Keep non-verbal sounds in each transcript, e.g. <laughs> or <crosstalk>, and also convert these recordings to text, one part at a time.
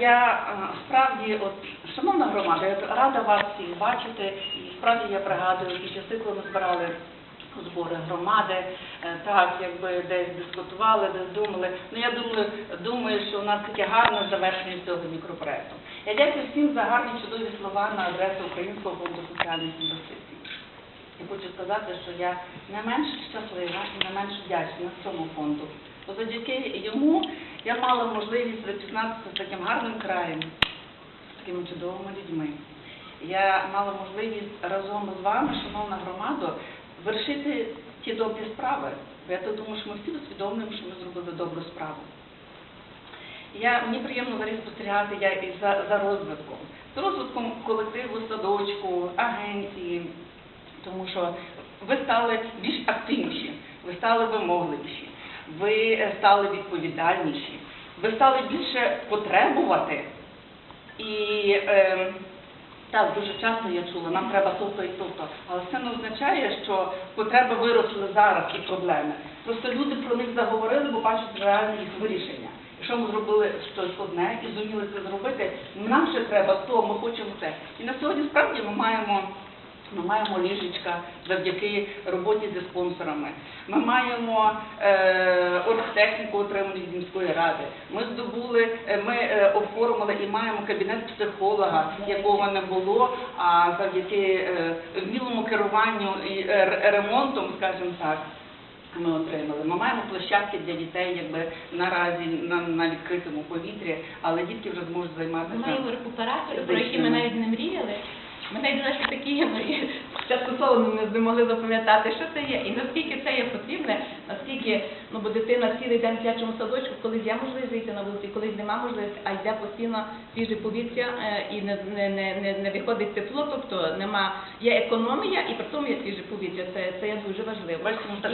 я е, справді, от, шановна громада, я рада вас всіх бачити. І справді я пригадую ті часи, коли ми збирали збори громади, е, так, якби десь дискутували, десь думали. Ну я думаю, думаю, що у нас таке гарне завершення цього мікропроекту. Я дякую всім за гарні чудові слова на адресу Українського фонду соціальних інвестицій. Я хочу сказати, що я не менш щаслива і не менш вдячна цьому фонду. Бо завдяки йому я мала можливість запізнатися з таким гарним краєм, з такими чудовими людьми. Я мала можливість разом з вами, шановна громада, вершити ті добрі справи. Бо я то думаю, що ми всі усвідомлюємо, що ми зробили добру справу. Я, мені приємно взагалі спостерігати я і за, за розвитком. За розвитком колективу, садочку, агенції, тому що ви стали більш активніші, ви стали вимогливіші, ви стали відповідальніші, ви стали більше потребувати. І е, так, дуже часто я чула, нам треба то-то і то-то. Але це не означає, що потреби виросли зараз і проблеми. Просто люди про них заговорили, бо бачать реальне їх вирішення. Якщо ми зробили щось одне і зуміли це зробити, нам ще треба то, ми хочемо це. І на сьогодні справді ми маємо. Ми маємо ліжечка завдяки роботі зі спонсорами. Ми маємо е, оргтехніку, отриману від міської ради. Ми здобули, е, ми е, оформили і маємо кабінет психолога, якого не було, а завдяки е, вмілому керуванню і е, ремонтом, скажімо так. Ми отримали. Ми маємо площадки для дітей, якби наразі на, на відкритому повітрі, але дітки вже зможуть займатися. Ми маємо рекуператори, про які ми навіть не мріяли. Навіть знаєш, що такі <laughs> мрії. Спочатку слово ми не могли запам'ятати, що це є. І наскільки це є потрібне, наскільки, ну бо дитина цілий день в дитячому садочку, колись є можливість вийти на вулиці, колись нема можливості, а йде постійно свіже повітря е, і не, не, не, не, виходить тепло, тобто нема, є економія і при тому є свіже повітря. Це, це є дуже важливо.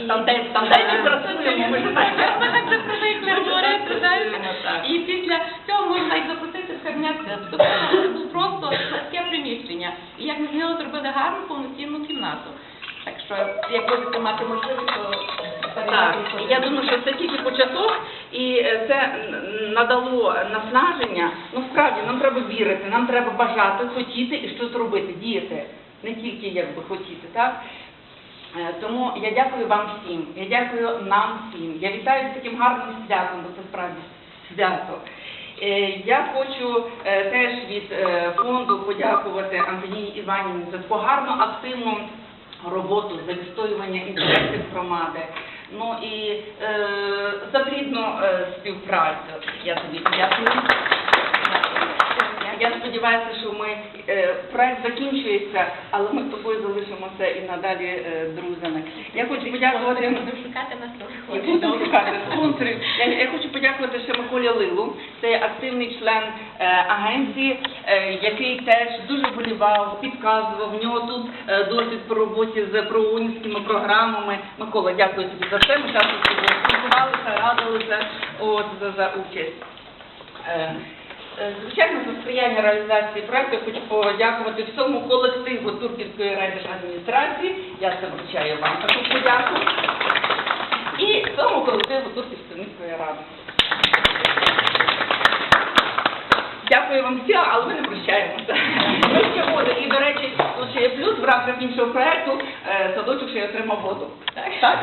Там день, там день <laughs> працюємо, ми Ми так вже привикли говорити, знаєте. Так. І після цього можна їх запросити в кабінет психолога. Був просто таке приміщення. І як ми зробили гарну повноцінну кімнату. Так що, як будете мати можливість, то Так, я думаю, що це тільки початок, і е, це надало наснаження. Ну справді нам треба вірити, нам треба бажати, хотіти і щось робити, діяти, не тільки якби хотіти, так? Е, Тому я дякую вам всім, я дякую нам всім. Я вітаю з таким гарним святом, бо це справді свято. Е, Я хочу е, теж від е, фонду подякувати Антоніні Іванівні за таку гарну, активну роботу за відстоювання інтересів громади. Ну і за плідну співпрацю. Я тобі дякую. Я сподіваюся, що ми е, проект закінчується, але ми з тобою залишимося і надалі е, друзями. Я хочу подякувати. Спонсорів. Я, хочу подякувати ще Миколі Лилу. Це активний член е, агенції, який теж дуже болівав, підказував. В нього тут досвід по роботі з проунськими програмами. Микола, дякую тобі за це. Ми часто спілкувалися, радилися от, за, за участь. Е, Звичайно, за сприяння реалізації проекту хочу подякувати всьому колективу Турківської райдержадміністрації. Я це вручаю вам таку подяку. І всьому колективу Турківської міської ради. Дякую вам всім, але ми не прощаємося. І, до речі, тут ще є плюс в рамках іншого проекту, е, садочок ще й отримав воду. Так?